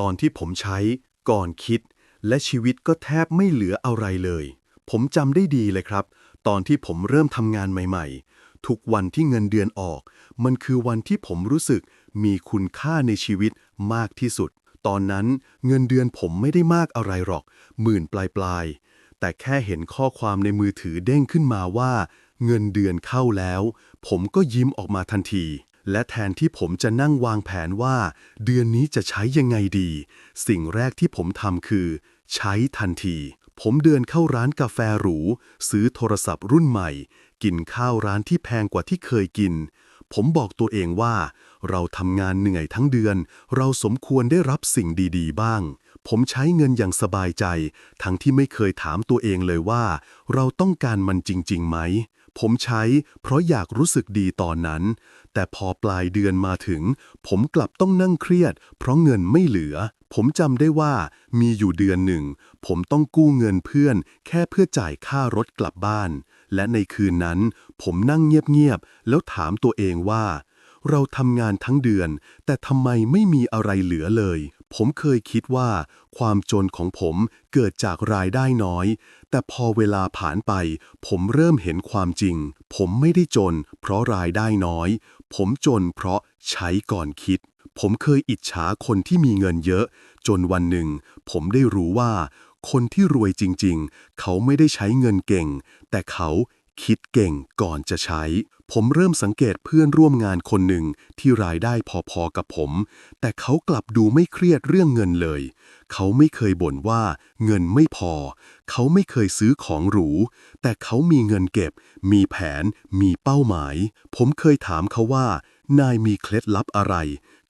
ตอนที่ผมใช้ก่อนคิด และชีวิตก็แทบไม่เหลืออะไรเลย ผมจำได้ดีเลยครับ ตอนที่ผมเริ่มทำงานใหม่ ๆ ทุกวันที่เงินเดือนออก มันคือวันที่ผมรู้สึกมีคุณค่าในชีวิตมากที่สุด ตอนนั้นเงินเดือนผมไม่ได้มากอะไรหรอก หมื่นปลายๆ แต่แค่เห็นข้อความในมือถือเด้งขึ้นมาว่า เงินเดือนเข้าแล้ว ผมก็ยิ้มออกมาทันที และแทนที่ผมจะนั่งวางแผนว่า เดือนนี้จะใช้ยังไงดี สิ่งแรกที่ผมทำคือ ใช้ทันที ผมเดินเข้าร้านกาแฟหรู ซื้อโทรศัพท์รุ่นใหม่ กินข้าวร้านที่แพงกว่าที่เคยกิน ผมบอกตัวเองว่า เราทำงานเหนื่อยทั้งเดือน เราสมควรได้รับสิ่งดีๆ บ้าง ผมใช้เงินอย่างสบายใจ ทั้งที่ไม่เคยถามตัวเองเลยว่า เราต้องการมันจริงๆไหม ผมใช้เพราะอยากรู้สึกดีตอนนั้น แต่พอปลายเดือนมาถึง ผมกลับต้องนั่งเครียด เพราะเงินไม่เหลือ ผมจำได้ว่ามีอยู่เดือนหนึ่ง ผมต้องกู้เงินเพื่อน แค่เพื่อจ่ายค่ารถกลับบ้าน และในคืนนั้น ผมนั่งเงียบๆแล้วถามตัวเองว่า เราทำงานทั้งเดือน แต่ทำไมไม่มีอะไรเหลือเลย ผมเคยคิดว่า ความจนของผมเกิดจากรายได้น้อย แต่พอเวลาผ่านไป ผมเริ่มเห็นความจริง ผมไม่ได้จน เพราะรายได้น้อย ผมจนเพราะใช้ก่อนคิด ผมเคยอิจฉาคนที่มีเงินเยอะ จนวันหนึ่ง ผมได้รู้ว่า คนที่รวยจริง ๆ เขาไม่ได้ใช้เงินเก่ง แต่เขา คิดเก่งก่อนจะใช้ ผมเริ่มสังเกตเพื่อนร่วมงานคนหนึ่งที่รายได้พอๆกับผม แต่เขากลับดูไม่เครียดเรื่องเงินเลย เขาไม่เคยบ่นว่าเงินไม่พอ เขาไม่เคยซื้อของหรู แต่เขามีเงินเก็บ มีแผน มีเป้าหมาย ผมเคยถามเขาว่า นายมีเคล็ดลับอะไร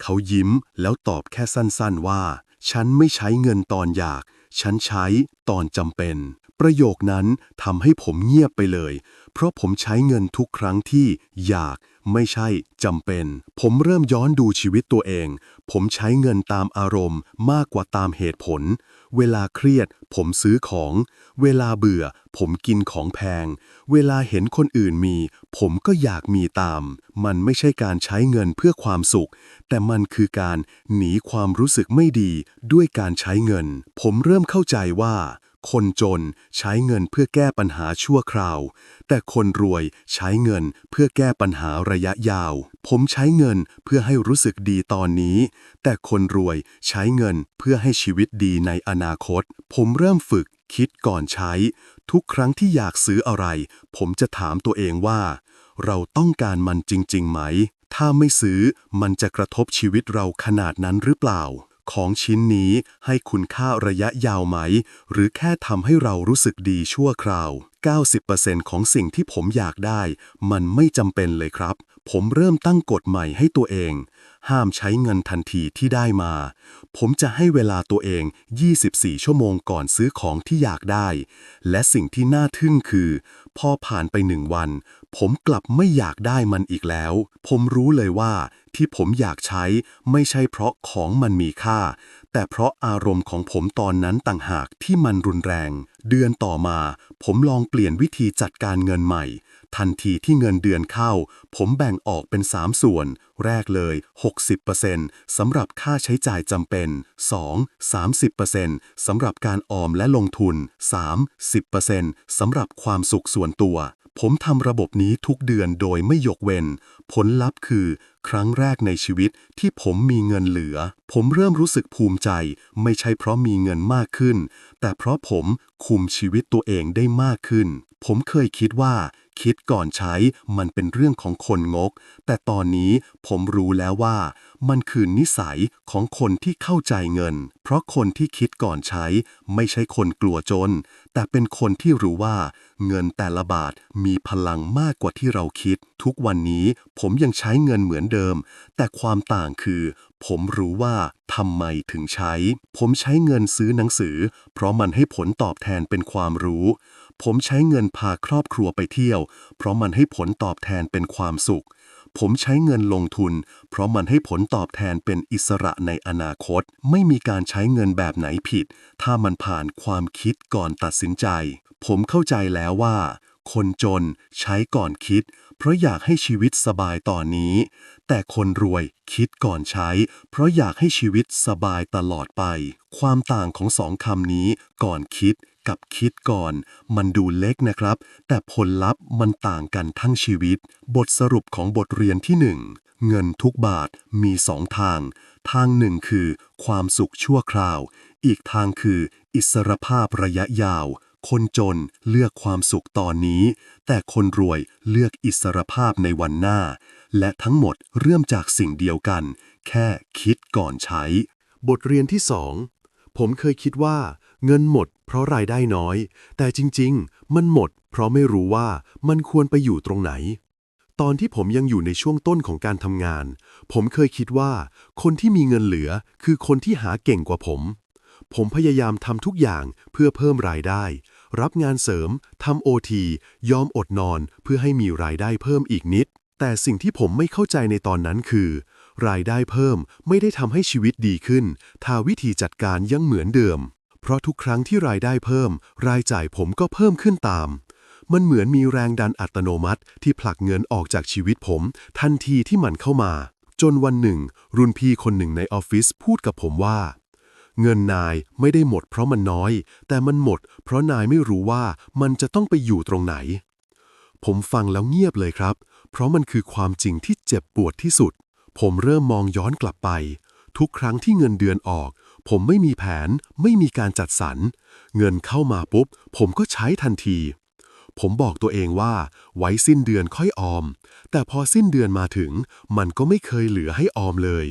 เขายิ้มแล้วตอบแค่สั้นๆว่า ฉันไม่ใช้เงินตอนอยาก ฉันใช้ตอนจำเป็น ประโยคนั้นทำให้ผมเงียบไปเลย เพราะผมใช้เงินทุกครั้งที่อยากไม่ใช่จำเป็น ผมเริ่มย้อนดูชีวิตตัวเอง ผมใช้เงินตามอารมณ์มากกว่าตามเหตุผล เวลาเครียด ผมซื้อของ เวลาเบื่อ ผมกินของแพง เวลาเห็นคนอื่นมี ผมก็อยากมีตาม มันไม่ใช่การใช้เงินเพื่อความสุข แต่มันคือการหนีความรู้สึกไม่ดีด้วยการใช้เงิน ผมเริ่มเข้าใจว่า คนจนใช้เงินเพื่อแก้ปัญหาชั่วคราว แต่คนรวยใช้เงินเพื่อแก้ปัญหาระยะยาว ผมใช้เงินเพื่อให้รู้สึกดีตอนนี้ แต่คนรวยใช้เงินเพื่อให้ชีวิตดีในอนาคต ผมเริ่มฝึกคิดก่อนใช้ ทุกครั้งที่อยากซื้ออะไร ผมจะถามตัวเองว่า เราต้องการมันจริงๆไหม ถ้าไม่ซื้อมันจะกระทบชีวิตเราขนาดนั้นหรือเปล่า ของชิ้นนี้ให้คุณค่าระยะยาวไหม หรือแค่ทำให้เรารู้สึกดีชั่วคราว 90%ของสิ่งที่ผมอยากได้ มันไม่จำเป็นเลยครับ ผมเริ่มตั้งกฎใหม่ให้ตัวเอง ห้ามใช้เงินทันทีที่ได้มา ผมจะให้เวลาตัวเอง 24 ชั่วโมงก่อนซื้อของที่อยากได้ และสิ่งที่น่าทึ่งคือ พอผ่านไปหนึ่งวัน ผมกลับไม่อยากได้มันอีกแล้ว ผมรู้เลยว่าที่ผมอยากใช้ไม่ใช่เพราะของมันมีค่า แต่เพราะอารมณ์ของผมตอนนั้นต่างหากที่มันรุนแรง เดือนต่อมา ผมลองเปลี่ยนวิธีจัดการเงินใหม่ ทันทีที่เงินเดือนเข้า ผมแบ่งออกเป็น 3 ส่วน แรกเลย 60%สำหรับค่าใช้จ่ายจำเป็น 2. 30%สำหรับการออมและลงทุน 3. 10%สำหรับความสุขส่วนตัว ผมทำระบบนี้ทุกเดือนโดยไม่ยกเว้น ผลลัพธ์คือ ครั้งแรกในชีวิตที่ผมมีเงินเหลือ ผมเริ่มรู้สึกภูมิใจ ไม่ใช่เพราะมีเงินมากขึ้น แต่เพราะผมคุมชีวิตตัวเองได้มากขึ้น ผมเคยคิดว่า คิดก่อนใช้มันเป็นเรื่องของคนงก แต่ตอนนี้ผมรู้แล้วว่า มันคือนิสัยของคนที่เข้าใจเงิน เพราะคนที่คิดก่อนใช้ ไม่ใช่คนกลัวจน แต่เป็นคนที่รู้ว่า เงินแต่ละบาทมีพลังมากกว่าที่เราคิด ทุกวันนี้ผมยังใช้เงินเหมือนเดิม แต่ความต่างคือ ผมรู้ว่าทำไมถึงใช้ ผมใช้เงินซื้อหนังสือ เพราะมันให้ผลตอบแทนเป็นความรู้ ผมใช้เงินพาครอบครัวไปเที่ยว เพราะมันให้ผลตอบแทนเป็นความสุข ผมใช้เงินลงทุน เพราะมันให้ผลตอบแทนเป็นอิสระในอนาคต ไม่มีการใช้เงินแบบไหนผิด ถ้ามันผ่านความคิดก่อนตัดสินใจ ผมเข้าใจแล้วว่า คนจนใช้ก่อนคิด เพราะอยากให้ชีวิตสบายตอนนี้ แต่คนรวยคิดก่อนใช้ เพราะอยากให้ชีวิตสบายตลอดไป ความต่างของสองคำนี้ก่อนคิด กับคิดก่อน มันดูเล็กนะครับ แต่ผลลัพธ์มันต่างกันทั้งชีวิต บทสรุปของบทเรียนที่หนึ่งเงินทุกบาทมีสองทาง ทางหนึ่งคือ ความสุขชั่วคราว อีกทางคือ อิสรภาพระยะยาว คนจนเลือกความสุขตอนนี้ แต่คนรวยเลือกอิสรภาพในวันหน้า และทั้งหมดเริ่มจากสิ่งเดียวกัน แค่คิดก่อนใช้ บทเรียนที่สองผมเคยคิดว่า เงินหมดเพราะรายได้น้อย แต่จริงๆ มันหมด เพราะไม่รู้ว่ามันควรไปอยู่ตรงไหน ตอนที่ผมยังอยู่ในช่วงต้นของการทำงาน ผมเคยคิดว่า คนที่มีเงินเหลือคือคนที่หาเก่งกว่าผม ผมพยายามทำทุกอย่างเพื่อเพิ่มรายได้ รับงานเสริมทำโอทียอมอดนอนเพื่อให้มีรายได้เพิ่มอีกนิด แต่สิ่งที่ผมไม่เข้าใจในตอนนั้นคือ รายได้เพิ่มไม่ได้ทำให้ชีวิตดีขึ้นถ้าวิธีจัดการยังเหมือนเดิม เพราะทุกครั้งที่รายได้เพิ่ม รายจ่ายผมก็เพิ่มขึ้นตาม มันเหมือนมีแรงดันอัตโนมัติที่ผลักเงินออกจากชีวิตผม ทันทีที่มันเข้ามา จนวันหนึ่ง รุ่นพี่คนหนึ่งในออฟฟิศพูดกับผมว่า เงินนายไม่ได้หมดเพราะมันน้อย แต่มันหมด เพราะนายไม่รู้ว่ามันจะต้องไปอยู่ตรงไหน ผมฟังแล้วเงียบเลยครับ เพราะมันคือความจริงที่เจ็บปวดที่สุด ผมเริ่มมองย้อนกลับไป ทุกครั้งที่เงินเดือนออก ผมไม่มีแผน ไม่มีการจัดสรร เงินเข้ามาปุ๊บ ผมก็ใช้ทันที ผมบอกตัวเองว่า ไว้สิ้นเดือนค่อยออม แต่พอสิ้นเดือนมาถึง มันก็ไม่เคยเหลือให้ออมเลย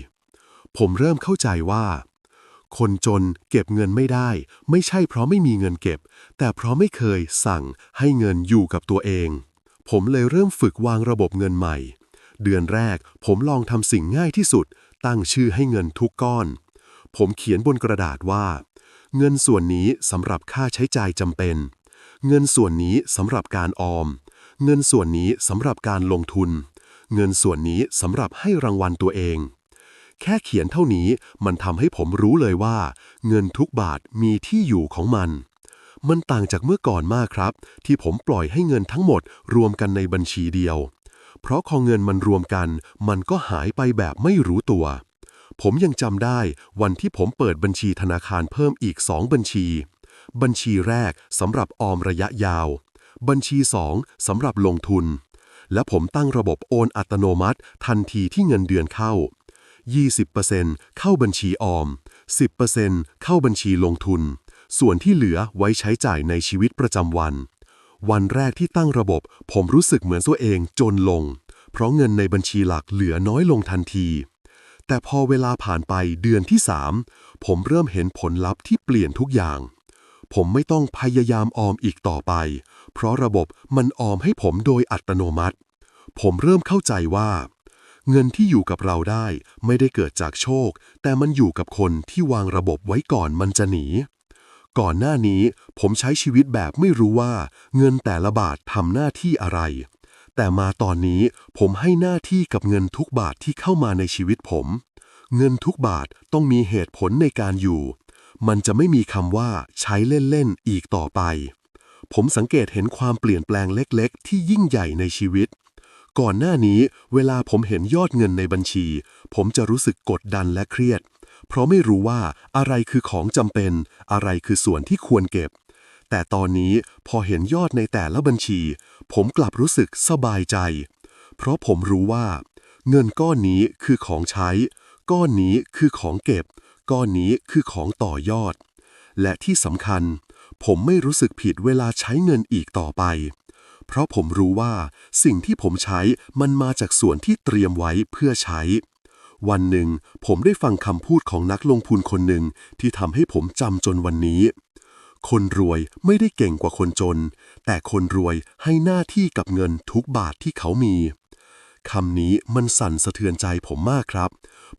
ผมเริ่มเข้าใจว่า คนจนเก็บเงินไม่ได้ ไม่ใช่เพราะไม่มีเงินเก็บ แต่เพราะไม่เคยสั่งให้เงินอยู่กับตัวเอง ผมเลยเริ่มฝึกวางระบบเงินใหม่ เดือนแรกผมลองทำสิ่งง่ายที่สุด ตั้งชื่อให้เงินทุกก้อน ผมเขียนบนกระดาษว่า เงินส่วนนี้สำหรับค่าใช้จ่ายจำเป็น เงินส่วนนี้สำหรับการออม เงินส่วนนี้สำหรับการลงทุน เงินส่วนนี้สำหรับให้รางวัลตัวเอง แค่เขียนเท่านี้มันทำให้ผมรู้เลยว่า เงินทุกบาทมีที่อยู่ของมัน มันต่างจากเมื่อก่อนมากครับ ที่ผมปล่อยให้เงินทั้งหมดรวมกันในบัญชีเดียว เพราะพอเงินมันรวมกัน มันก็หายไปแบบไม่รู้ตัว ผมยังจำได้วันที่ผมเปิดบัญชีธนาคารเพิ่มอีกสองบัญชี บัญชีแรกสำหรับออมระยะยาว บัญชีสองสำหรับลงทุน และผมตั้งระบบโอนอัตโนมัติ ทันทีที่เงินเดือนเข้า 20%เข้าบัญชีออม 10%เข้าบัญชีลงทุน ส่วนที่เหลือไว้ใช้จ่ายในชีวิตประจำวัน วันแรกที่ตั้งระบบ ผมรู้สึกเหมือนตัวเองจนลง เพราะเงินในบัญชีหลักเหลือน้อยลงทันที แต่พอเวลาผ่านไปเดือนที่ 3 ผมเริ่มเห็นผลลัพธ์ที่เปลี่ยนทุกอย่าง ผมไม่ต้องพยายามออมอีกต่อไป เพราะระบบมันออมให้ผมโดยอัตโนมัติ ผมเริ่มเข้าใจว่า เงินที่อยู่กับเราได้ไม่ได้เกิดจากโชค แต่มันอยู่กับคนที่วางระบบไว้ก่อนมันจะหนี ก่อนหน้านี้ผมใช้ชีวิตแบบไม่รู้ว่า เงินแต่ละบาททำหน้าที่อะไร แต่มาตอนนี้ผมให้หน้าที่กับเงินทุกบาทที่เข้ามาในชีวิตผม เงินทุกบาทต้องมีเหตุผลในการอยู่ มันจะไม่มีคำว่าใช้เล่นๆอีกต่อไป ผมสังเกตเห็นความเปลี่ยนแปลงเล็กๆ ที่ยิ่งใหญ่ในชีวิต ก่อนหน้านี้เวลาผมเห็นยอดเงินในบัญชี ผมจะรู้สึกกดดันและเครียด เพราะไม่รู้ว่าอะไรคือของจำเป็น อะไรคือส่วนที่ควรเก็บ แต่ตอนนี้พอเห็นยอดในแต่ละบัญชี ผมกลับรู้สึกสบายใจ เพราะผมรู้ว่า เงินก้อนนี้คือของใช้ ก้อนนี้คือของเก็บ ก้อนนี้คือของต่อยอด และที่สำคัญ ผมไม่รู้สึกผิดเวลาใช้เงินอีกต่อไป เพราะผมรู้ว่าสิ่งที่ผมใช้มันมาจากส่วนที่เตรียมไว้เพื่อใช้วันหนึ่งผมได้ฟังคำพูดของนักลงทุนคนหนึ่งที่ทำให้ผมจำจนวันนี้ คนรวยไม่ได้เก่งกว่าคนจน แต่คนรวยให้หน้าที่กับเงินทุกบาทที่เขามีคำนี้มันสั่นสะเทือนใจผมมากครับ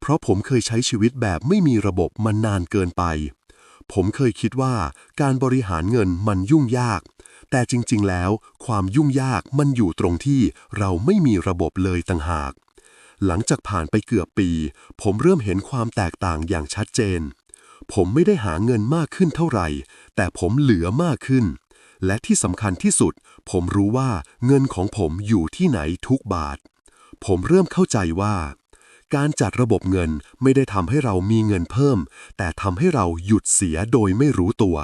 เพราะผมเคยใช้ชีวิตแบบไม่มีระบบมานานเกินไป ผมเคยคิดว่าการบริหารเงินมันยุ่งยาก แต่จริงๆแล้วความยุ่งยากมันอยู่ตรงที่เราไม่มีระบบเลยต่างหาก หลังจากผ่านไปเกือบปี ผมเริ่มเห็นความแตกต่างอย่างชัดเจน ผมไม่ได้หาเงินมากขึ้นเท่าไหร่ แต่ผมเหลือมากขึ้น และที่สำคัญที่สุด ผมรู้ว่าเงินของผมอยู่ที่ไหนทุกบาท ผมเริ่มเข้าใจว่า การจัดระบบเงินไม่ได้ทำให้เรามีเงินเพิ่ม แต่ทำให้เราหยุดเสียโดยไม่รู้ตัว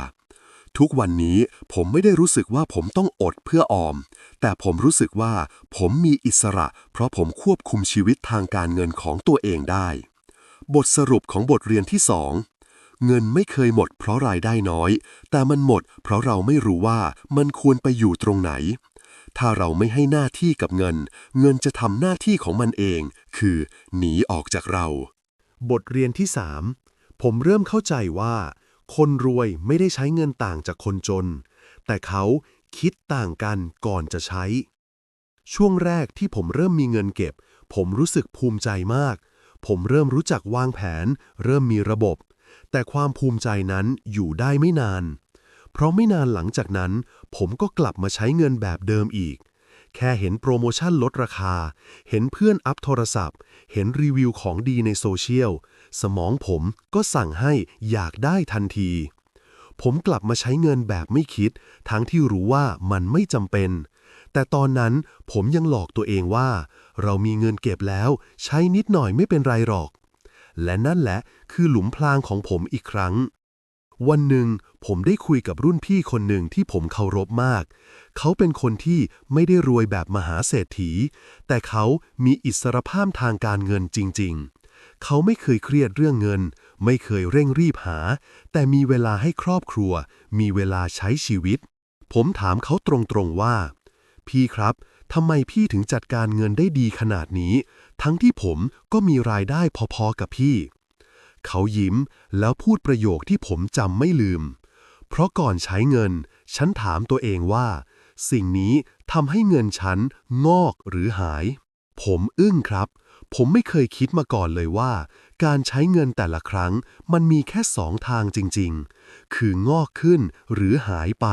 ทุกวันนี้ผมไม่ได้รู้สึกว่าผมต้องอดเพื่อออม แต่ผมรู้สึกว่าผมมีอิสระ เพราะผมควบคุมชีวิตทางการเงินของตัวเองได้บทสรุปของบทเรียนที่สอง เงินไม่เคยหมดเพราะรายได้น้อย แต่มันหมดเพราะเราไม่รู้ว่ามันควรไปอยู่ตรงไหน ถ้าเราไม่ให้หน้าที่กับเงิน เงินจะทำหน้าที่ของมันเอง คือ หนีออกจากเรา บทเรียนที่ 3 ผมเริ่มเข้าใจว่า คนรวยไม่ได้ใช้เงินต่างจากคนจน แต่เขาคิดต่างกันก่อนจะใช้ ช่วงแรกที่ผมเริ่มมีเงินเก็บ ผมรู้สึกภูมิใจมาก ผมเริ่มรู้จักวางแผน เริ่มมีระบบ แต่ความภูมิใจนั้นอยู่ได้ไม่นาน เพราะไม่นานหลังจากนั้น ผมก็กลับมาใช้เงินแบบเดิมอีก แค่เห็นโปรโมชั่นลดราคา เห็นเพื่อนอัพโทรศัพท์ เห็นรีวิวของดีในโซเชียล สมองผมก็สั่งให้อยากได้ทันที ผมกลับมาใช้เงินแบบไม่คิด ทั้งที่รู้ว่ามันไม่จำเป็น แต่ตอนนั้นผมยังหลอกตัวเองว่า เรามีเงินเก็บแล้ว ใช้นิดหน่อยไม่เป็นไรหรอกและนั่นแหละ คือหลุมพรางของผมอีกครั้ง วันหนึ่งผมได้คุยกับรุ่นพี่คนหนึ่งที่ผมเคารพมาก เขาเป็นคนที่ไม่ได้รวยแบบมหาเศรษฐี แต่เขามีอิสรภาพทางการเงินจริง ๆ เขาไม่เคยเครียดเรื่องเงิน ไม่เคยเร่งรีบหา แต่มีเวลาให้ครอบครัว มีเวลาใช้ชีวิต ผมถามเขาตรงๆว่า พี่ครับทำไมพี่ถึงจัดการเงินได้ดีขนาดนี้ ทั้งที่ผมก็มีรายได้พอๆกับพี่ เขายิ้มแล้วพูดประโยคที่ผมจำไม่ลืม เพราะก่อนใช้เงิน ฉันถามตัวเองว่า สิ่งนี้ทำให้เงินฉันงอกหรือหาย ผมอึ้งครับ ผมไม่เคยคิดมาก่อนเลยว่า การใช้เงินแต่ละครั้งมันมีแค่สองทางจริงๆ คืองอกขึ้นหรือหายไป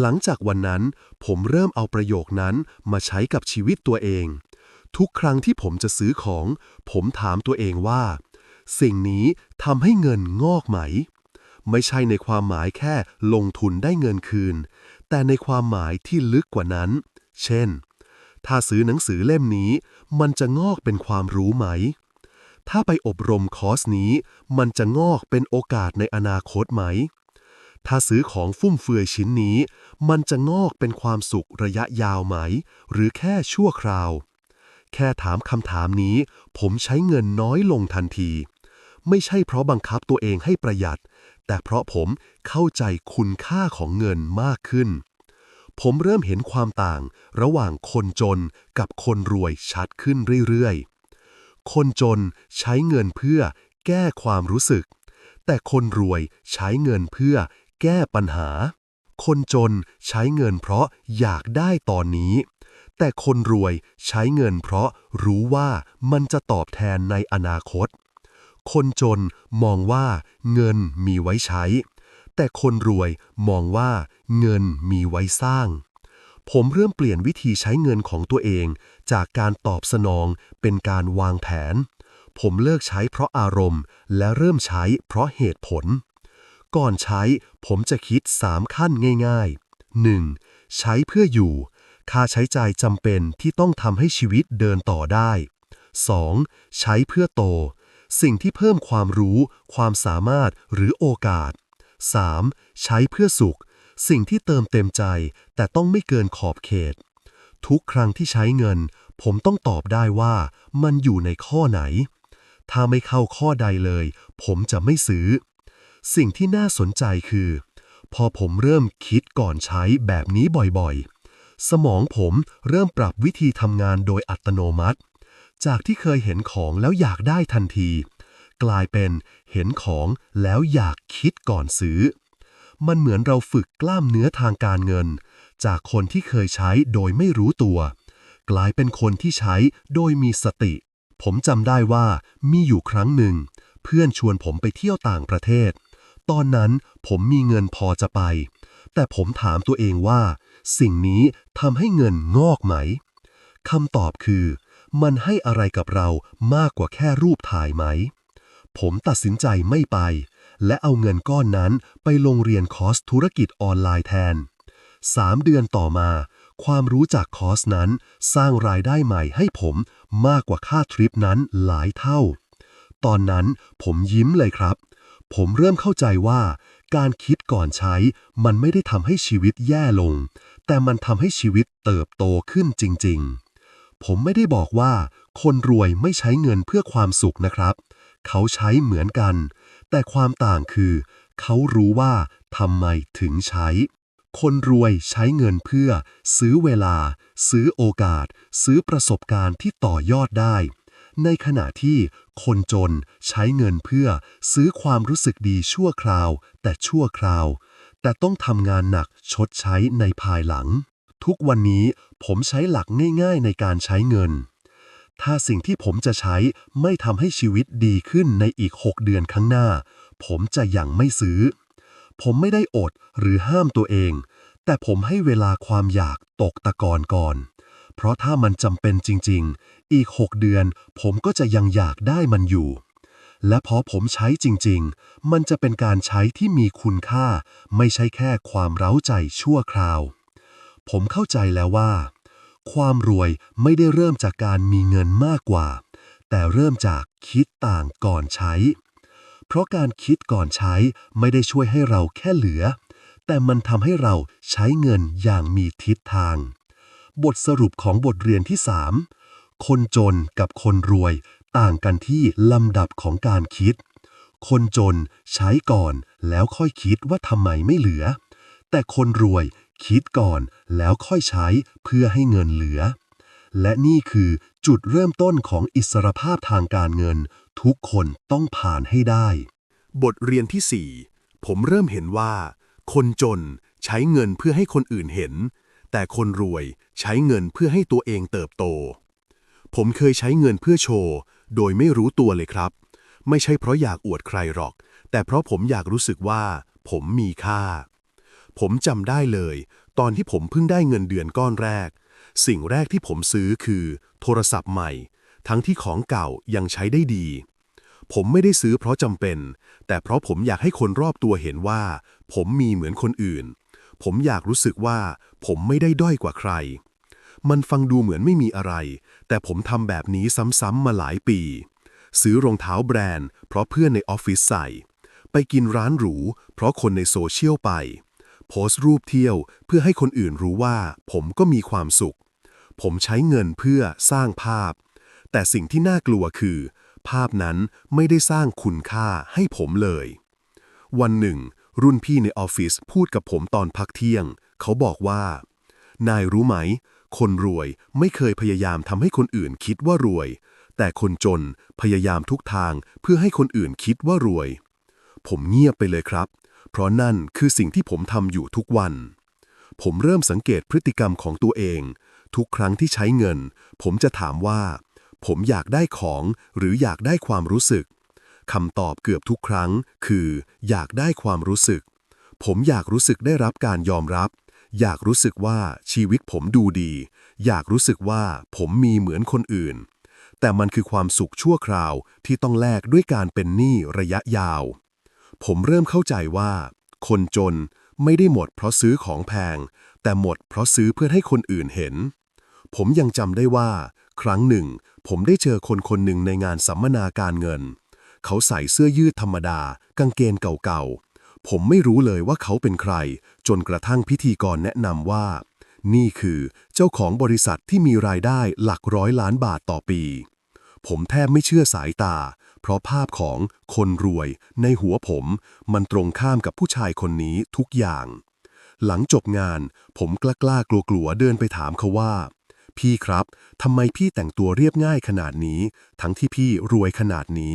หลังจากวันนั้น ผมเริ่มเอาประโยคนั้นมาใช้กับชีวิตตัวเอง ทุกครั้งที่ผมจะซื้อของ ผมถามตัวเองว่า สิ่งนี้ทำให้เงินงอกไหม ไม่ใช่ในความหมายแค่ลงทุนได้เงินคืน แต่ในความหมายที่ลึกกว่านั้น เช่น ถ้าซื้อหนังสือเล่มนี้ มันจะงอกเป็นความรู้ไหม ถ้าไปอบรมคอร์สนี้ มันจะงอกเป็นโอกาสในอนาคตไหม ถ้าซื้อของฟุ่มเฟือยชิ้นนี้ มันจะงอกเป็นความสุขระยะยาวไหม หรือแค่ชั่วคราวแค่ถามคำถามนี้ ผมใช้เงินน้อยลงทันที ไม่ใช่เพราะบังคับตัวเองให้ประหยัด แต่เพราะผมเข้าใจคุณค่าของเงินมากขึ้น ผมเริ่มเห็นความต่างระหว่างคนจนกับคนรวยชัดขึ้นเรื่อยๆ คนจนใช้เงินเพื่อแก้ความรู้สึก แต่คนรวยใช้เงินเพื่อแก้ปัญหา คนจนใช้เงินเพราะอยากได้ตอนนี้ แต่คนรวยใช้เงินเพราะรู้ว่ามันจะตอบแทนในอนาคต คนจนมองว่าเงินมีไว้ใช้ แต่คนรวยมองว่าเงินมีไว้สร้าง ผมเริ่มเปลี่ยนวิธีใช้เงินของตัวเอง จากการตอบสนองเป็นการวางแผน ผมเลิกใช้เพราะอารมณ์ และเริ่มใช้เพราะเหตุผล ก่อนใช้ผมจะคิด 3 ขั้นง่าย ๆ 1. ใช้เพื่ออยู่ ค่าใช้จ่ายจำเป็นที่ต้องทำให้ชีวิตเดินต่อได้ 2. ใช้เพื่อโต สิ่งที่เพิ่มความรู้ ความสามารถหรือโอกาส 3. ใช้เพื่อสุข สิ่งที่เติมเต็มใจ แต่ต้องไม่เกินขอบเขต ทุกครั้งที่ใช้เงิน ผมต้องตอบได้ว่ามันอยู่ในข้อไหน ถ้าไม่เข้าข้อใดเลย ผมจะไม่ซื้อ สิ่งที่น่าสนใจคือ พอผมเริ่มคิดก่อนใช้แบบนี้บ่อยๆ สมองผมเริ่มปรับวิธีทำงานโดยอัตโนมัติ จากที่เคยเห็นของแล้วอยากได้ทันที กลายเป็นเห็นของแล้วอยากคิดก่อนซื้อ มันเหมือนเราฝึกกล้ามเนื้อทางการเงิน จากคนที่เคยใช้โดยไม่รู้ตัว กลายเป็นคนที่ใช้โดยมีสติ ผมจำได้ว่ามีอยู่ครั้งหนึ่ง เพื่อนชวนผมไปเที่ยวต่างประเทศ ตอนนั้นผมมีเงินพอจะไป แต่ผมถามตัวเองว่า สิ่งนี้ทำให้เงินงอกไหมคำตอบคือ มันให้อะไรกับเรามากกว่าแค่รูปถ่ายไหม ผมตัดสินใจไม่ไป และเอาเงินก้อนนั้นไปลงเรียนคอร์สธุรกิจออนไลน์แทน 3 เดือนต่อมา ความรู้จากคอร์สนั้นสร้างรายได้ใหม่ให้ผมมากกว่าค่าทริปนั้นหลายเท่า ตอนนั้นผมยิ้มเลยครับ ผมเริ่มเข้าใจว่าการคิดก่อนใช้มันไม่ได้ทำให้ชีวิตแย่ลง แต่มันทำให้ชีวิตเติบโตขึ้นจริง ๆ ผมไม่ได้บอกว่า คนรวยไม่ใช้เงินเพื่อความสุขนะครับ เขาใช้เหมือนกัน แต่ความต่างคือ เขารู้ว่าทำไมถึงใช้ คนรวยใช้เงินเพื่อ ซื้อเวลา ซื้อโอกาส ซื้อประสบการณ์ที่ต่อยอดได้ ในขณะที่คนจนใช้เงินเพื่อ ซื้อความรู้สึกดีชั่วคราว แต่ชั่วคราว แต่ต้องทำงานหนักชดใช้ในภายหลัง ทุกวันนี้ผมใช้หลักง่ายๆในการใช้เงิน ถ้าสิ่งที่ผมจะใช้ไม่ทำให้ชีวิตดีขึ้นในอีก 6 เดือนข้างหน้า ผมจะยังไม่ซื้อ ผมไม่ได้อดหรือห้ามตัวเอง แต่ผมให้เวลาความอยากตกตะกอนก่อน เพราะถ้ามันจำเป็นจริงๆ อีก 6 เดือน ผมก็จะยังอยากได้มันอยู่และพอผมใช้จริง ๆ มันจะเป็นการใช้ที่มีคุณค่า ไม่ใช่แค่ความเร้าใจชั่วคราว ผมเข้าใจแล้วว่า ความรวยไม่ได้เริ่มจากการมีเงินมากกว่า แต่เริ่มจากคิดต่างก่อนใช้ เพราะการคิดก่อนใช้ไม่ได้ช่วยให้เราแค่เหลือ แต่มันทำให้เราใช้เงินอย่างมีทิศทาง บทสรุปของบทเรียนที่ 3 คนจนกับคนรวยต่างกันที่ลำดับของการคิด คนจนใช้ก่อนแล้วค่อยคิดว่าทำไมไม่เหลือ แต่คนรวยคิดก่อนแล้วค่อยใช้เพื่อให้เงินเหลือ และนี่คือจุดเริ่มต้นของอิสรภาพทางการเงิน ทุกคนต้องผ่านให้ได้ บทเรียนที่ 4 ผมเริ่มเห็นว่า คนจนใช้เงินเพื่อให้คนอื่นเห็น แต่คนรวยใช้เงินเพื่อให้ตัวเองเติบโต ผมเคยใช้เงินเพื่อโชว์ โดยไม่รู้ตัวเลยครับ ไม่ใช่เพราะอยากอวดใครหรอก แต่เพราะผมอยากรู้สึกว่า ผมมีค่า ผมจำได้เลย ตอนที่ผมเพิ่งได้เงินเดือนก้อนแรก สิ่งแรกที่ผมซื้อคือ โทรศัพท์ใหม่ ทั้งที่ของเก่ายังใช้ได้ดี ผมไม่ได้ซื้อเพราะจำเป็น แต่เพราะผมอยากให้คนรอบตัวเห็นว่า ผมมีเหมือนคนอื่น ผมอยากรู้สึกว่า ผมไม่ได้ด้อยกว่าใคร มันฟังดูเหมือนไม่มีอะไร แต่ผมทำแบบนี้ซ้ำๆมาหลายปี ซื้อรองเท้าแบรนด์ เพราะเพื่อนในออฟฟิศใส่ ไปกินร้านหรู เพราะคนในโซเชียลไป โพสต์รูปเที่ยวเพื่อให้คนอื่นรู้ว่า ผมก็มีความสุข ผมใช้เงินเพื่อสร้างภาพ แต่สิ่งที่น่ากลัวคือ ภาพนั้นไม่ได้สร้างคุณค่าให้ผมเลย วันหนึ่ง รุ่นพี่ในออฟฟิศพูดกับผมตอนพักเที่ยง เขาบอกว่า นายรู้ไหม คนรวยไม่เคยพยายามทำให้คนอื่นคิดว่ารวย แต่คนจนพยายามทุกทางเพื่อให้คนอื่นคิดว่ารวย ผมเงียบไปเลยครับ เพราะนั่นคือสิ่งที่ผมทำอยู่ทุกวัน ผมเริ่มสังเกตพฤติกรรมของตัวเอง ทุกครั้งที่ใช้เงิน ผมจะถามว่า ผมอยากได้ของหรืออยากได้ความรู้สึกคำตอบเกือบทุกครั้ง คือ อยากได้ความรู้สึก ผมอยากรู้สึกได้รับการยอมรับ อยากรู้สึกว่าชีวิตผมดูดี อยากรู้สึกว่าผมมีเหมือนคนอื่น แต่มันคือความสุขชั่วคราวที่ต้องแลกด้วยการเป็นหนี้ระยะยาว ผมเริ่มเข้าใจว่า คนจนไม่ได้หมดเพราะซื้อของแพง แต่หมดเพราะซื้อเพื่อให้คนอื่นเห็น ผมยังจำได้ว่า ครั้งหนึ่ง ผมได้เจอคนคนหนึ่งในงานสัมมนาการเงิน เขาใส่เสื้อยืดธรรมดา กางเกงเก่าๆ ผมไม่รู้เลยว่าเขาเป็นใคร จนกระทั่งพิธีกรแนะนำว่า นี่คือเจ้าของบริษัทที่มีรายได้หลักร้อยล้านบาทต่อปี ผมแทบไม่เชื่อสายตา เพราะภาพของคนรวยในหัวผม มันตรงข้ามกับผู้ชายคนนี้ทุกอย่าง หลังจบงาน ผมกล้ากล้ากลัวกลัวๆเดินไปถามเขาว่า พี่ครับทำไมพี่แต่งตัวเรียบง่ายขนาดนี้ ทั้งที่พี่รวยขนาดนี้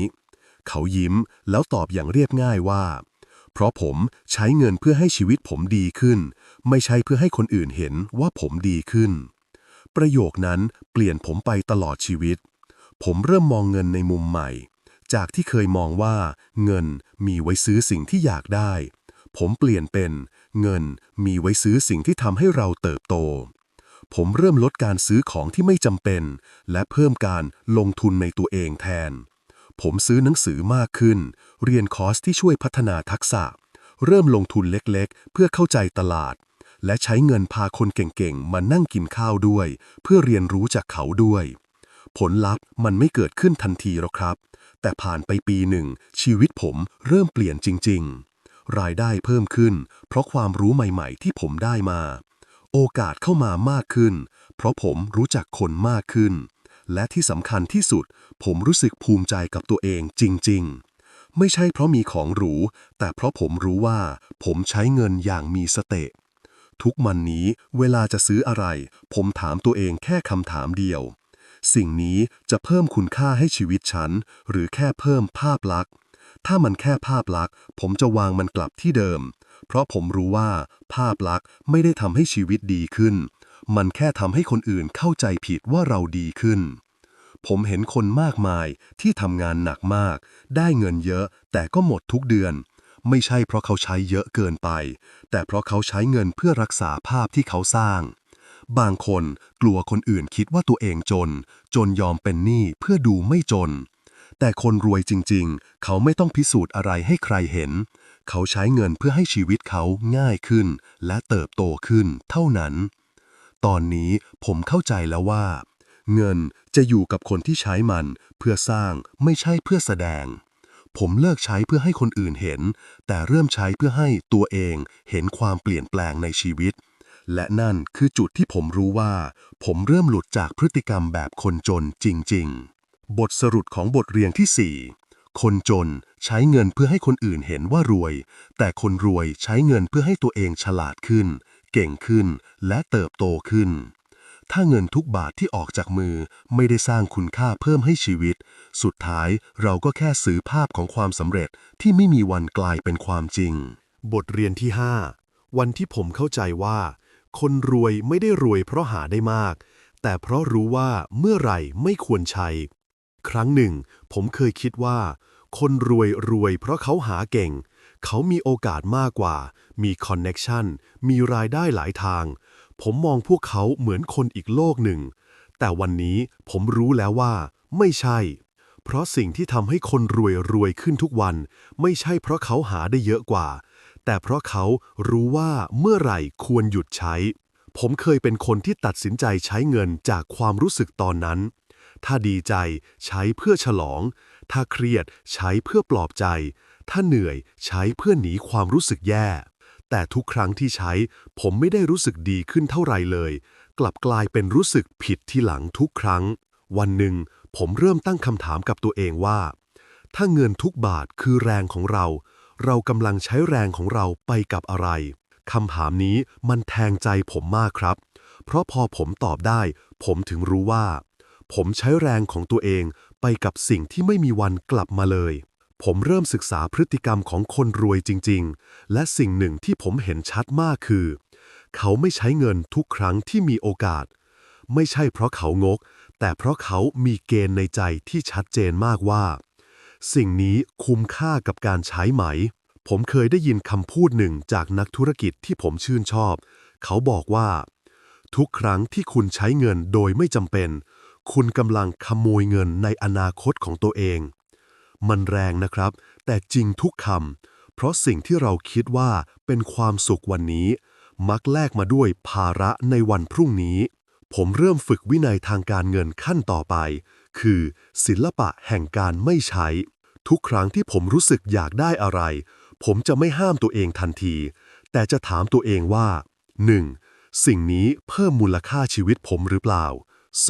เขายิ้มแล้วตอบอย่างเรียบง่ายว่า เพราะผมใช้เงินเพื่อให้ชีวิตผมดีขึ้น ไม่ใช่เพื่อให้คนอื่นเห็นว่าผมดีขึ้น ประโยคนั้นเปลี่ยนผมไปตลอดชีวิตผมเริ่มมองเงินในมุมใหม่ จากที่เคยมองว่าเงินมีไว้ซื้อสิ่งที่อยากได้ ผมเปลี่ยนเป็นเงินมีไว้ซื้อสิ่งที่ทำให้เราเติบโต ผมเริ่มลดการซื้อของที่ไม่จำเป็น และเพิ่มการลงทุนในตัวเองแทน ผมซื้อหนังสือมากขึ้น เรียนคอร์สที่ช่วยพัฒนาทักษะ เริ่มลงทุนเล็กๆ เพื่อเข้าใจตลาด และใช้เงินพาคนเก่งๆ มานั่งกินข้าวด้วย เพื่อเรียนรู้จากเขาด้วย ผลลัพธ์มันไม่เกิดขึ้นทันทีหรอกครับ แต่ผ่านไปปีหนึ่ง ชีวิตผมเริ่มเปลี่ยนจริง ๆ รายได้เพิ่มขึ้น เพราะความรู้ใหม่ ๆ ที่ผมได้มา โอกาสเข้ามามากขึ้น เพราะผมรู้จักคนมากขึ้น และที่สำคัญที่สุด ผมรู้สึกภูมิใจกับตัวเองจริง ๆ ไม่ใช่เพราะมีของหรู แต่เพราะผมรู้ว่า ผมใช้เงินอย่างมีสเตะทุกวันนี้เวลาจะซื้ออะไร ผมถามตัวเองแค่คำถามเดียว สิ่งนี้จะเพิ่มคุณค่าให้ชีวิตฉัน หรือแค่เพิ่มภาพลักษณ์ ถ้ามันแค่ภาพลักษณ์ ผมจะวางมันกลับที่เดิม เพราะผมรู้ว่า ภาพลักษณ์ไม่ได้ทำให้ชีวิตดีขึ้น มันแค่ทำให้คนอื่นเข้าใจผิดว่าเราดีขึ้น ผมเห็นคนมากมายที่ทำงานหนักมาก ได้เงินเยอะ แต่ก็หมดทุกเดือน ไม่ใช่เพราะเขาใช้เยอะเกินไป แต่เพราะเขาใช้เงินเพื่อรักษาภาพที่เขาสร้าง บางคนกลัวคนอื่นคิดว่าตัวเองจน จนยอมเป็นหนี้เพื่อดูไม่จน แต่คนรวยจริงๆ เขาไม่ต้องพิสูจน์อะไรให้ใครเห็น เขาใช้เงินเพื่อให้ชีวิตเขาง่ายขึ้น และเติบโตขึ้นเท่านั้น ตอนนี้ผมเข้าใจแล้วว่า เงินจะอยู่กับคนที่ใช้มันเพื่อสร้างไม่ใช่เพื่อแสดง ผมเลิกใช้เพื่อให้คนอื่นเห็น แต่เริ่มใช้เพื่อให้ตัวเองเห็นความเปลี่ยนแปลงในชีวิต และนั่นคือจุดที่ผมรู้ว่า ผมเริ่มหลุดจากพฤติกรรมแบบคนจนจริง ๆ บทสรุปของบทเรียนที่ 4 คนจนใช้เงินเพื่อให้คนอื่นเห็นว่ารวย แต่คนรวยใช้เงินเพื่อให้ตัวเองฉลาดขึ้น เก่งขึ้น และเติบโตขึ้น ถ้าเงินทุกบาทที่ออกจากมือไม่ได้สร้างคุณค่าเพิ่มให้ชีวิต สุดท้ายเราก็แค่ซื้อภาพของความสำเร็จที่ไม่มีวันกลายเป็นความจริง บทเรียนที่ 5 วันที่ผมเข้าใจว่า คนรวยไม่ได้รวยเพราะหาได้มาก แต่เพราะรู้ว่าเมื่อไหร่ไม่ควรใช้ ครั้งหนึ่ง ผมเคยคิดว่า คนรวยรวยเพราะเขาหาเก่ง เขามีโอกาสมากกว่า มีคอนเน็กชันมีรายได้หลายทาง ผมมองพวกเขาเหมือนคนอีกโลกหนึ่ง แต่วันนี้ผมรู้แล้วว่า ไม่ใช่ เพราะสิ่งที่ทำให้คนรวยรวยขึ้นทุกวัน ไม่ใช่เพราะเขาหาได้เยอะกว่า แต่เพราะเขารู้ว่าเมื่อไหร่ควรหยุดใช้ ผมเคยเป็นคนที่ตัดสินใจใช้เงินจากความรู้สึกตอนนั้น ถ้าดีใจใช้เพื่อฉลอง ถ้าเครียดใช้เพื่อปลอบใจ ถ้าเหนื่อยใช้เพื่อหนีความรู้สึกแย่ แต่ทุกครั้งที่ใช้ ผมไม่ได้รู้สึกดีขึ้นเท่าไรเลย กลับกลายเป็นรู้สึกผิดที่หลังทุกครั้ง วันหนึ่ง ผมเริ่มตั้งคำถามกับตัวเองว่า ถ้าเงินทุกบาทคือแรงของเรา เรากำลังใช้แรงของเราไปกับอะไรคำถามนี้มันแทงใจผมมากครับ เพราะพอผมตอบได้ ผมถึงรู้ว่า ผมใช้แรงของตัวเองไปกับสิ่งที่ไม่มีวันกลับมาเลย ผมเริ่มศึกษาพฤติกรรมของคนรวยจริง ๆ และสิ่งหนึ่งที่ผมเห็นชัดมากคือ เขาไม่ใช้เงินทุกครั้งที่มีโอกาส ไม่ใช่เพราะเขางก แต่เพราะเขามีเกณฑ์ในใจที่ชัดเจนมากว่า สิ่งนี้คุ้มค่ากับการใช้ไหม ผมเคยได้ยินคำพูดหนึ่งจากนักธุรกิจที่ผมชื่นชอบ เขาบอกว่า ทุกครั้งที่คุณใช้เงินโดยไม่จำเป็น คุณกำลังขโมยเงินในอนาคตของตัวเอง มันแรงนะครับ แต่จริงทุกคำเพราะสิ่งที่เราคิดว่าเป็นความสุขวันนี้ มักแลกมาด้วยภาระในวันพรุ่งนี้ ผมเริ่มฝึกวินัยทางการเงินขั้นต่อไป คือ ศิลปะแห่งการไม่ใช้ ทุกครั้งที่ผมรู้สึกอยากได้อะไร ผมจะไม่ห้ามตัวเองทันที แต่จะถามตัวเองว่า 1. สิ่งนี้เพิ่มมูลค่าชีวิตผมหรือเปล่า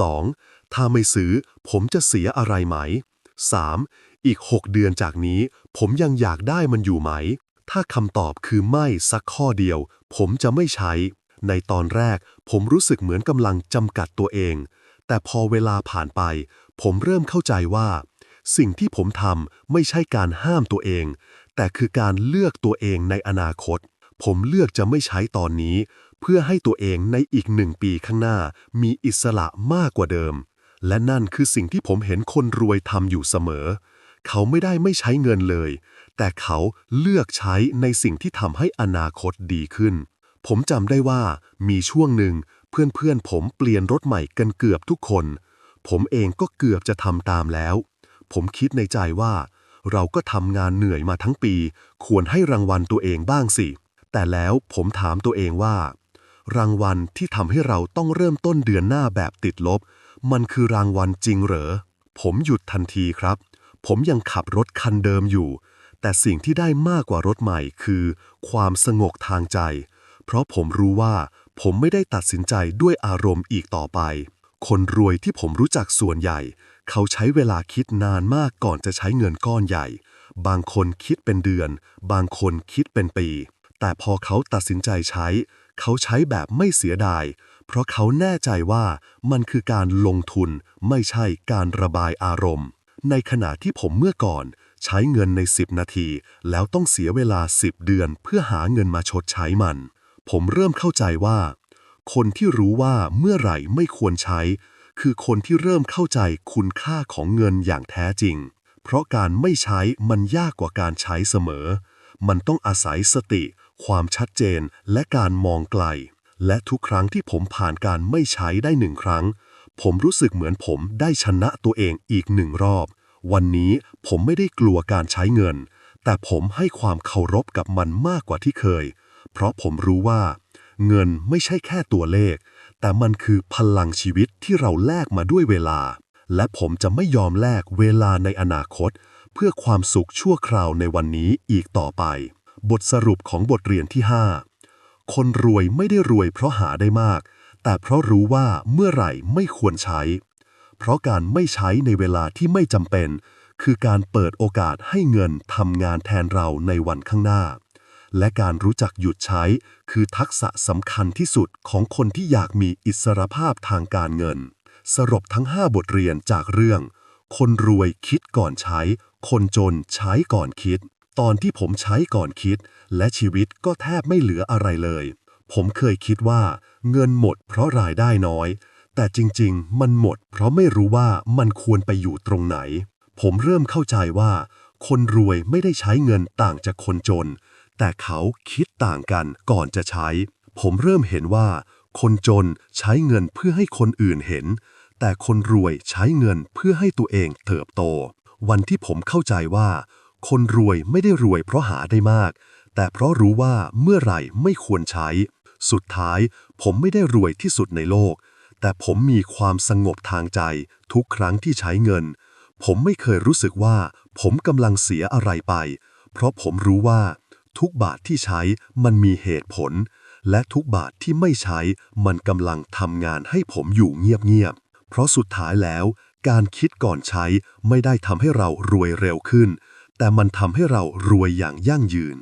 2. ถ้าไม่ซื้อ ผมจะเสียอะไรไหม 3. อีก 6 เดือนจากนี้ ผมยังอยากได้มันอยู่ไหม ถ้าคำตอบคือไม่สักข้อเดียว ผมจะไม่ใช้ ในตอนแรกผมรู้สึกเหมือนกำลังจำกัดตัวเอง แต่พอเวลาผ่านไป ผมเริ่มเข้าใจว่า สิ่งที่ผมทำไม่ใช่การห้ามตัวเอง แต่คือการเลือกตัวเองในอนาคต ผมเลือกจะไม่ใช้ตอนนี้ เพื่อให้ตัวเองในอีกหนึ่งปีข้างหน้า มีอิสระมากกว่าเดิม และนั่นคือสิ่งที่ผมเห็นคนรวยทำอยู่เสมอ เขาไม่ได้ไม่ใช้เงินเลย แต่เขาเลือกใช้ในสิ่งที่ทำให้อนาคตดีขึ้น ผมจำได้ว่ามีช่วงหนึ่งเพื่อนๆผมเปลี่ยนรถใหม่กันเกือบทุกคน ผมเองก็เกือบจะทำตามแล้ว ผมคิดในใจว่า เราก็ทำงานเหนื่อยมาทั้งปี ควรให้รางวัลตัวเองบ้างสิ แต่แล้วผมถามตัวเองว่า รางวัลที่ทำให้เราต้องเริ่มต้นเดือนหน้าแบบติดลบ มันคือรางวัลจริงเหรอ ผมหยุดทันทีครับ ผมยังขับรถคันเดิมอยู่ แต่สิ่งที่ได้มากกว่ารถใหม่คือ ความสงบทางใจ เพราะผมรู้ว่าผมไม่ได้ตัดสินใจด้วยอารมณ์อีกต่อไป คนรวยที่ผมรู้จักส่วนใหญ่ เขาใช้เวลาคิดนานมากก่อนจะใช้เงินก้อนใหญ่ บางคนคิดเป็นเดือน บางคนคิดเป็นปี แต่พอเขาตัดสินใจใช้ เขาใช้แบบไม่เสียดาย เพราะเขาแน่ใจว่ามันคือการลงทุนไม่ใช่การระบายอารมณ์ ในขณะที่ผมเมื่อก่อน ใช้เงินใน 10 นาที แล้วต้องเสียเวลา 10 เดือนเพื่อหาเงินมาชดใช้มัน ผมเริ่มเข้าใจว่า คนที่รู้ว่าเมื่อไหร่ไม่ควรใช้ คือคนที่เริ่มเข้าใจคุณค่าของเงินอย่างแท้จริง เพราะการไม่ใช้มันยากกว่าการใช้เสมอ มันต้องอาศัยสติ ความชัดเจน และการมองไกล และทุกครั้งที่ผมผ่านการไม่ใช้ได้หนึ่งครั้ง ผมรู้สึกเหมือนผมได้ชนะตัวเองอีกหนึ่งรอบ วันนี้ผมไม่ได้กลัวการใช้เงิน แต่ผมให้ความเคารพกับมันมากกว่าที่เคย เพราะผมรู้ว่า เงินไม่ใช่แค่ตัวเลข แต่มันคือพลังชีวิตที่เราแลกมาด้วยเวลา และผมจะไม่ยอมแลกเวลาในอนาคต เพื่อความสุขชั่วคราวในวันนี้อีกต่อไป บทสรุปของบทเรียนที่ 5 คนรวยไม่ได้รวยเพราะหาได้มาก แต่เพราะรู้ว่าเมื่อไหร่ไม่ควรใช้ เพราะการไม่ใช้ในเวลาที่ไม่จำเป็น คือการเปิดโอกาสให้เงินทำงานแทนเราในวันข้างหน้า และการรู้จักหยุดใช้ คือทักษะสำคัญที่สุดของคนที่อยากมีอิสรภาพทางการเงิน สรุปทั้ง 5 บทเรียนจากเรื่อง คนรวยคิดก่อนใช้ คนจนใช้ก่อนคิด ตอนที่ผมใช้ก่อนคิด และชีวิตก็แทบไม่เหลืออะไรเลย ผมเคยคิดว่า เงินหมดเพราะรายได้น้อย แต่จริงๆ มันหมด เพราะไม่รู้ว่ามันควรไปอยู่ตรงไหน ผมเริ่มเข้าใจว่า คนรวยไม่ได้ใช้เงินต่างจากคนจน แต่เขาคิดต่างกันก่อนจะใช้ ผมเริ่มเห็นว่า คนจนใช้เงินเพื่อให้คนอื่นเห็น แต่คนรวยใช้เงินเพื่อให้ตัวเองเติบโต วันที่ผมเข้าใจว่า คนรวยไม่ได้รวยเพราะหาได้มาก แต่เพราะรู้ว่าเมื่อไหร่ไม่ควรใช้ สุดท้ายผมไม่ได้รวยที่สุดในโลก แต่ผมมีความสงบทางใจทุกครั้งที่ใช้เงิน ผมไม่เคยรู้สึกว่า ผมกำลังเสียอะไรไป เพราะผมรู้ว่า ทุกบาทที่ใช้มันมีเหตุผล และทุกบาทที่ไม่ใช้มันกำลังทำงานให้ผมอยู่เงียบๆ เพราะสุดท้ายแล้ว การคิดก่อนใช้ไม่ได้ทำให้เรารวยเร็วขึ้น แต่มันทำให้เรารวยอย่างยั่งยืน